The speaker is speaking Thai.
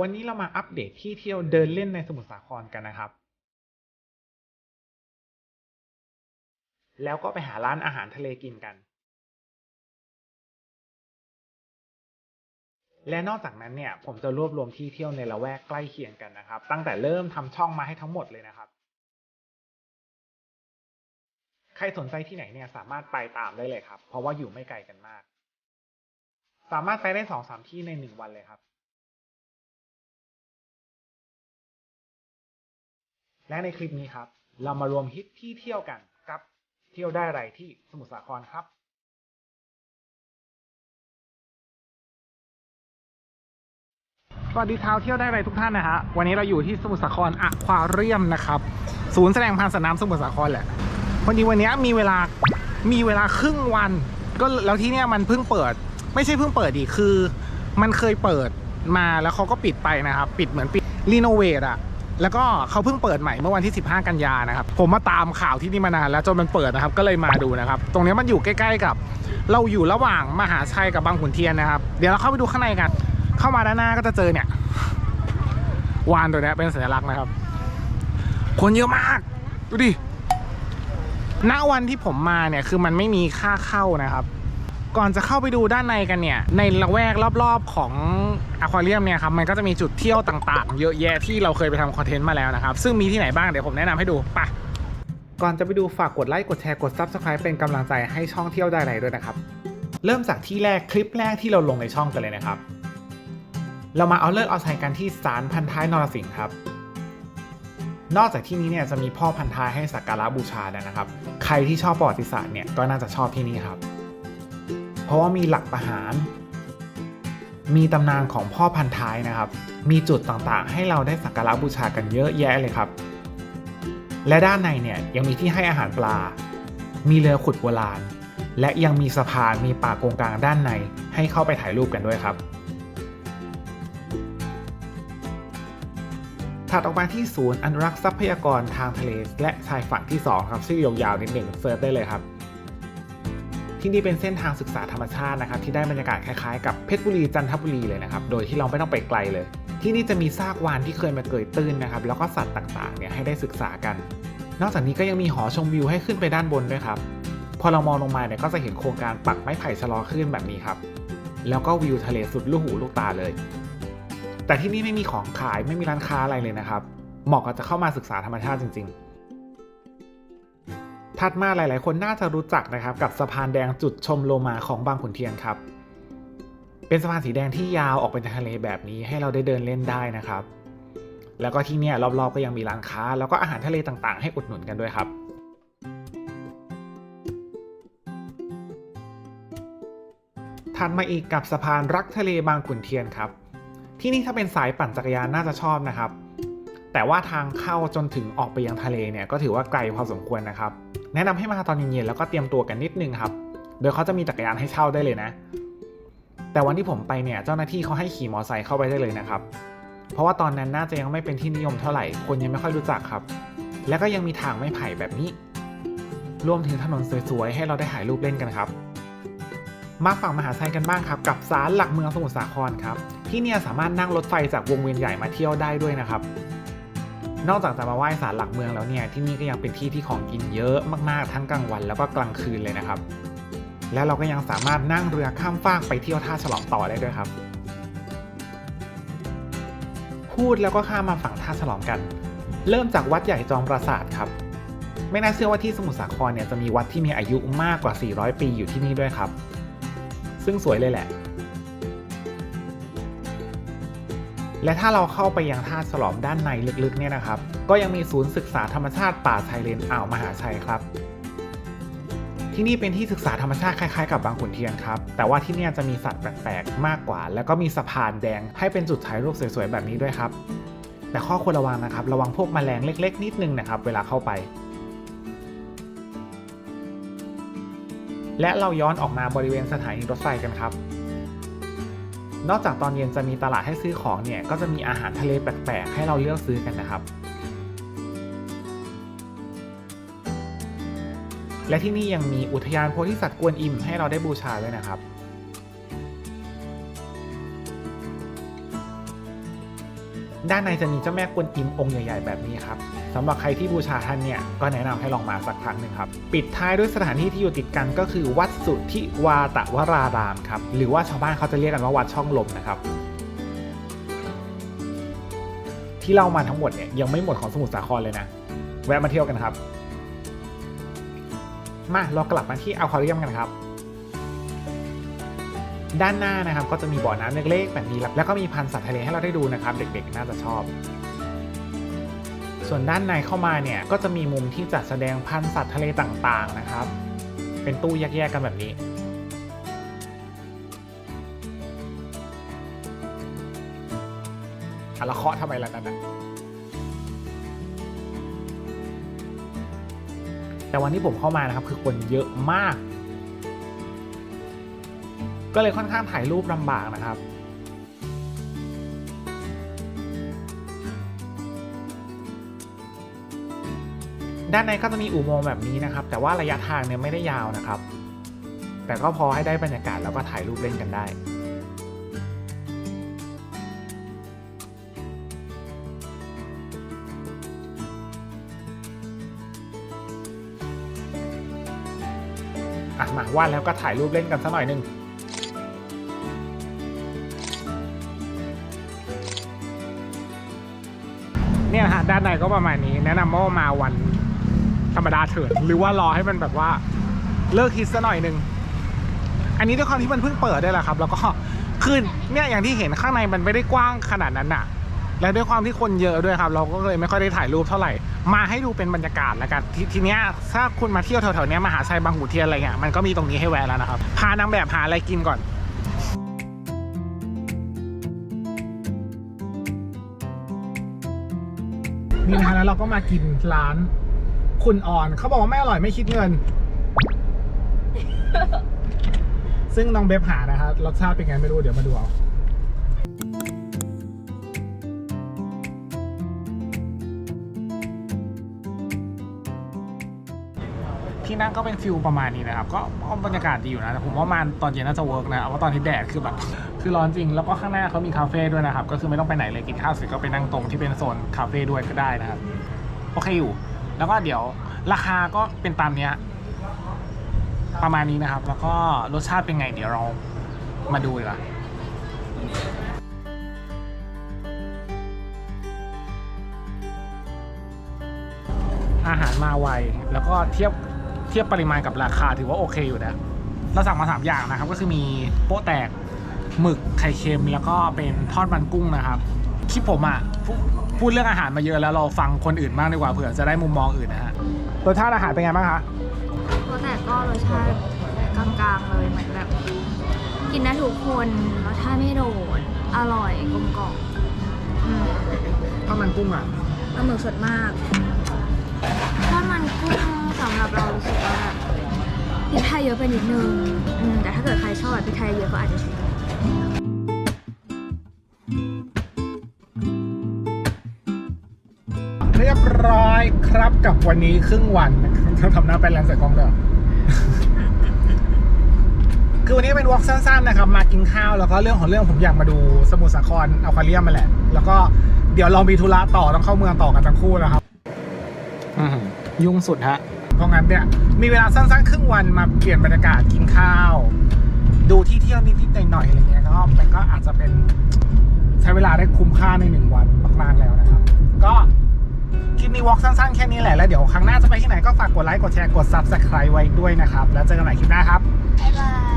วันนี้เรามาอัปเดตที่เที่ยวเดินเล่นในสมุทรสาครกันนะครับ แล้วก็ไปหาร้านอาหารทะเลกินกัน และนอกจากนั้นเนี่ยผมจะรวบรวมที่เที่ยวในละแวกใกล้เคียงกันนะครับ ตั้งแต่เริ่มทำช่องมาให้ทั้งหมดเลยนะครับ ใครสนใจที่ไหนเนี่ยสามารถไปตามได้เลยครับ เพราะว่าอยู่ไม่ไกลกันมาก สามารถไปได้สองสามที่ในหนึ่งวันเลยครับ และในคลิปนี้ครับ เรามารวมฮิตที่เที่ยวกันกับเที่ยวได้ไรที่สมุทรสาครครับ สวัสดีชาวเที่ยวได้ไรทุกท่านนะฮะ วันนี้เราอยู่ที่สมุทรสาครอะควาเรียมนะครับ ศูนย์แสดงพันธุ์สนามสมุทรสาครแหละวันนี้วันนี้มีเวลา มีเวลาครึ่งวัน ก็แล้วที่เนี้ยมันเพิ่งเปิด ไม่ใช่เพิ่งเปิดดีคือ มันเคยเปิดมาแล้วเขาก็ปิดไปนะครับ ปิดเหมือนปิดรีโนเวทอะ แล้วก็เขาเพิ่งเปิดใหม่เมื่อวันที่ 15 กันยานะครับ ผมมาตามข่าวที่นี่มานานแล้วจนมันเปิดนะครับ ก็เลยมาดูนะครับ ตรงนี้มันอยู่ใกล้ ๆ กับ เราอยู่ระหว่างมหาชัยกับบางขุนเทียนนะครับ เดี๋ยวเราเข้าไปดูข้างในกัน เข้ามาด้านหน้าก็จะเจอเนี่ยวานตัวเนี้ยเป็นสัญลักษณ์นะครับ คนเยอะมาก ดูดิ ณวันที่ผมมาเนี่ยคือมันไม่มีค่าเข้านะครับ ก่อนจะเข้าไปดูด้านในกันเนี่ย ในละแวกรอบๆของอควาเรียมเนี่ยครับมันก็จะมีจุดเที่ยวต่างๆ เยอะแยะที่เราเคยไปทำคอนเทนต์มาแล้วนะครับ ซึ่งมีที่ไหนบ้างเดี๋ยวผมแนะนำให้ดูปะก่อนจะไปดูฝากกดไลค์กดแชร์กด Subscribe เป็นกำลังใจให้ช่องเที่ยวได้ไรด้วยนะครับ เริ่มจากที่แรกคลิปแรกที่เราลงในช่องกันเลยนะครับ เรามาเอาเลิกเอาชัยกันที่ศาลพันท้ายนรสิงห์ครับนอกจากที่นี้เนี่ยจะมีพ่อพันท้ายให้สักการะบูชาแล้วนะครับ ใครที่ชอบประวัติศาสตร์เนี่ยก็น่าจะชอบที่นี่ครับ เพราะว่ามีหลักประหาร มีตำนานของพ่อพันท้ายนะครับ มีจุดต่างๆ ให้เราได้สักการะบูชากันเยอะแยะเลยครับ และด้านในเนี่ยยังมีที่ให้อาหารปลา มีเรือขุดโบราณ และยังมีสะพานมีป่าโกงกลางด้านในให้เข้าไปถ่ายรูปกันด้วยครับถัดออกมาที่ศูนย์อนุรักษ์ทรัพยากรทางทะเลและชายฝั่งที่ 2 ครับ ชื่อยาวๆนิดหนึ่งเซิร์ชได้เลยครับ ที่นี่เป็นเส้นทางศึกษาธรรมชาตินะครับที่ได้บรรยากาศคล้ายๆกับเพชรบุรีจันทบุรีเลยนะครับโดยที่เราไม่ต้องไปไกลเลย ที่นี่จะมีซากวานที่เคยมาเกยตื้นนะครับแล้วก็สัตว์ต่างๆเนี่ยให้ได้ศึกษากัน นอกจากนี้ก็ยังมีหอชมวิวให้ขึ้นไปด้านบนด้วยครับพอเรามองลงมาเนี่ยก็จะเห็นโครงการปักไม้ไผ่ชะลอขึ้นแบบนี้ครับแล้วก็วิวทะเลสุดลูกหูลูกตาเลย แต่ที่นี่ไม่มีของขายไม่มีร้านค้าอะไรเลยนะครับเหมาะกับจะเข้ามาศึกษาธรรมชาติจริง ๆ ถัดมาหลาย ๆ คนน่าจะรู้จักนะครับกับสะพานแดงจุดชมโลมาของบางขุนเทียนครับ เป็นสะพานสีแดงที่ยาวออกไปทะเลแบบนี้ให้เราได้เดินเล่นได้นะครับ แล้วก็ที่เนี่ยรอบ ๆ ก็ยังมีร้านค้า แล้วก็อาหารทะเลต่าง ๆ ให้อุดหนุนกันด้วยครับถัดมาอีกกับสะพานรักทะเลบางขุนเทียนครับ ที่นี่ถ้าเป็นสายปั่นจักรยานน่าจะชอบนะครับ แต่ว่าทางเข้าจนถึงออกไปยังทะเลเนี่ยก็ถือว่าไกลพอสมควรนะครับ แนะนำให้มาตอนเย็นๆแล้วก็เตรียมตัวกันนิดนึงครับ โดยเขาจะมีจักรยานให้เช่าได้เลยนะ แต่วันที่ผมไปเนี่ยเจ้าหน้าที่เขาให้ขี่มอเตอร์ไซค์เข้าไปได้เลยนะครับ เพราะว่าตอนนั้นน่าจะยังไม่เป็นที่นิยมเท่าไหร่ คนยังไม่ค่อยรู้จักครับ แล้วก็ยังมีทางไม้ไผ่แบบนี้ รวมถึงถนนสวยๆให้เราได้ถ่ายรูปเล่นกันครับ มาฝั่งมหาชัยกันบ้างครับ กับศาลหลักเมืองสมุทรสาครครับ ที่เนี่ยสามารถนั่งรถไฟจากวงเวียนใหญ่มาเที่ยวได้ด้วยนะครับ นอกจากจะมาไหว้ศาลหลักเมืองแล้วเนี่ยที่นี่ก็ยังเป็นที่ที่ของกินเยอะมากๆทั้งกลางวันแล้วก็กลางคืนเลยนะครับ แล้วเราก็ยังสามารถนั่งเรือข้ามฟากไปเที่ยวท่าฉลองต่อได้ด้วยครับ พูดแล้วก็ข้ามมาฝั่งท่าฉลองกัน เริ่มจากวัดใหญ่จอมปราสาทครับ ไม่น่าเชื่อว่าที่สมุทรสาครเนี่ยจะมีวัดที่มีอายุมากกว่า 400 ปีอยู่ที่นี่ด้วยครับ ซึ่งสวยเลยแหละ และถ้าเราเข้าไปยังท่าฉลอมด้านในลึกๆเนี่ยนะครับ ก็ยังมีศูนย์ศึกษาธรรมชาติป่าชายเลนอ่าวมหาชัยครับ ที่นี่เป็นที่ศึกษาธรรมชาติคล้ายๆกับบางขุนเทียนครับ แต่ว่าที่นี่จะมีสัตว์แปลกๆ มากกว่า แล้วก็มีสะพานแดงให้เป็นจุดถ่ายรูปสวยๆแบบนี้ด้วยครับ แต่ข้อควรระวังนะครับ ระวังพวกแมลงเล็ก ๆ นิดนึงนะครับ เวลาเข้าไปและเราย้อนออกมาบริเวณสถานีรถไฟกันครับ นอกจากตอนเย็นจะมีตลาดให้ซื้อของเนี่ยก็จะมีอาหารทะเลแปลกๆ ให้เราเลือกซื้อกันนะครับ และที่นี่ยังมีอุทยานโพธิสัตว์กวนอิมให้เราได้บูชาด้วยนะครับ ด้านในจะมีเจ้าแม่กวนอิมองค์ใหญ่ๆแบบนี้ครับสำหรับใครที่บูชาท่านเนี่ยก็แนะนำให้ลองมาสักครั้งหนึ่งครับ ปิดท้ายด้วยสถานที่ที่อยู่ติดกันก็คือวัดสุทธิวาตวรารามครับหรือว่าชาวบ้านเขาจะเรียกกันว่าวัดช่องลมนะครับที่เล่ามาทั้งหมดเนี่ยยังไม่หมดของสมุทรสาครเลยนะ แวะมาเที่ยวกันครับ มาเรากลับมาที่อควาเรียมกันครับ ด้านหน้านะครับก็จะมีบ่อน้ำเล็กๆแบบนี้แล้วก็มีพันธุ์สัตว์ทะเลให้เราได้ดูนะครับ เด็กๆน่าจะชอบ ส่วนด้านในเข้ามาเนี่ยก็จะมีมุมที่จัดแสดงพันธุ์สัตว์ทะเลต่างๆนะครับ เป็นตู้แยกๆกันแบบนี้อะละเคาะทำไมล่ะนั่นนะแต่วันที่ผมเข้ามานะครับคือคนเยอะมาก ก็เลยค่อนข้างถ่ายรูปลำบากนะครับด้านในก็จะมีอุโมงค์แบบนี้นะครับ แต่ว่าระยะทางเนี่ยไม่ได้ยาวนะครับ แต่ก็พอให้ได้บรรยากาศแล้วก็ถ่ายรูปเล่นกันได้ อะมาว่าแล้วก็ถ่ายรูปเล่นกันสักหน่อยหนึง เนี่ยฮะด้านในก็ประมาณนี้ แนะนำว่ามาวันธรรมดาเถิดหรือว่ารอให้มันแบบว่าเลิกฮิตซะหน่อยนึง อันนี้ด้วยความที่มันเพิ่งเปิดได้แหละครับ แล้วก็คือเนี่ยอย่างที่เห็นข้างในมันไม่ได้กว้างขนาดนั้นอะและด้วยความที่คนเยอะด้วยครับ เราก็เลยไม่ค่อยได้ถ่ายรูปเท่าไหร่ มาให้ดูเป็นบรรยากาศแล้วกันททีเนี้ยถ้าคุณมาเที่ยวแถวๆเนี้ยมหาชัยบางขุนเทียนอะไรเงี้ยมันก็มีตรงนี้ให้แวะแล้วนะครับพานางแบบหาอะไรกินก่อน นี่นะฮะแล้วเราก็มากินร้านคุณอ่อนเขาบอกว่าไม่อร่อยไม่คิดเงิน ซึ่งน้องเบบหานะครับรสชาติเป็นไงไม่รู้เดี๋ยวมาดูเอาที่นั่งก็เป็นฟิลประมาณนี้นะครับ ก็บรรยากาศดีอยู่นะแต่ผมว่ามันตอนเย็นน่าจะเวิร์กนะเพราะตอนที่แดดคือแบบ คือร้อนจริงแล้วก็ข้างหน้าเขามีคาเฟ่ด้วยนะครับ ก็คือไม่ต้องไปไหนเลยกินข้าวเสร็จก็ไปนั่งตรงที่เป็นโซนคาเฟ่ด้วยก็ได้นะครับ โอเคอยู่ แล้วก็เดี๋ยวราคาก็เป็นตามเนี้ยประมาณนี้นะครับ แล้วก็รสชาติเป็นไง เดี๋ยวเรามาดูดีกว่าอาหารมาไว แล้วก็เทียบเทียบปริมาณกับราคาถือว่าโอเคอยู่นะเราสั่งมาสามอย่างนะครับ ก็คือมีโป๊ะแตก หมึกไข่เค็มแล้วก็เป็นทอดมันกุ้งนะครับคลิปผมอะพูพูดเรื่องอาหารมาเยอะแล้วเราฟังคนอื่นบ้างดีกว่าเผื่อจะได้มุมมองอื่นนะฮะรสชาติอาหารเป็นไงบ้างคะก็แต่ก็รสชาติกลางๆเลยเหมือนแบบ กินได้ทุกคนรสชาติไม่โดดอร่อยกลมกล่อมอืมทอดมันกุ้งอะปลาหมึกสดมากทอดมันกุ้งสำหรับเรารู้สึกว่าพริกไทยเยอะไปนิดนึงอืมแต่ถ้าเกิดใครชอบแบบพริกไทยเยอะก็อาจจะชอบ เรียบร้อยครับกับวันนี้ครึ่งวันต้องทำหน้าเป็นแรงใส่กล้องเลยคือวันนี้เป็นวอล์กสั้นๆนะครับ มากินข้าวแล้วก็เรื่องของเรื่องผมอยากมาดูสมุทรสาครเอาคาเรียมมาแหละ แล้วก็เดี๋ยวเรามีธุระต่อต้องเข้าเมืองต่อกันทั้งคู่นะครับอืมยุ่งสุดฮะ เพราะงั้นเนี่ยมีเวลาสั้นๆ ครึ่งวันมาเปลี่ยนบรรยากาศกินข้าว ดูที่เที่ยวนิดๆหน่อยๆอะไรเงี้ยก็มันก็อาจจะเป็น ใช้เวลาได้คุ้มค่าในหนึ่งวันมากๆแล้วนะครับ ก็คลิปนี้วอล์กสั้นๆแค่นี้แหละแล้วเดี๋ยวครั้งหน้าจะไปที่ไหนก็ฝากกดไลค์กดแชร์กดซับสไคร b e ไว้ด้วยนะครับ แล้วเจอกันใหม่คลิปหน้าครับบ๊ายบาย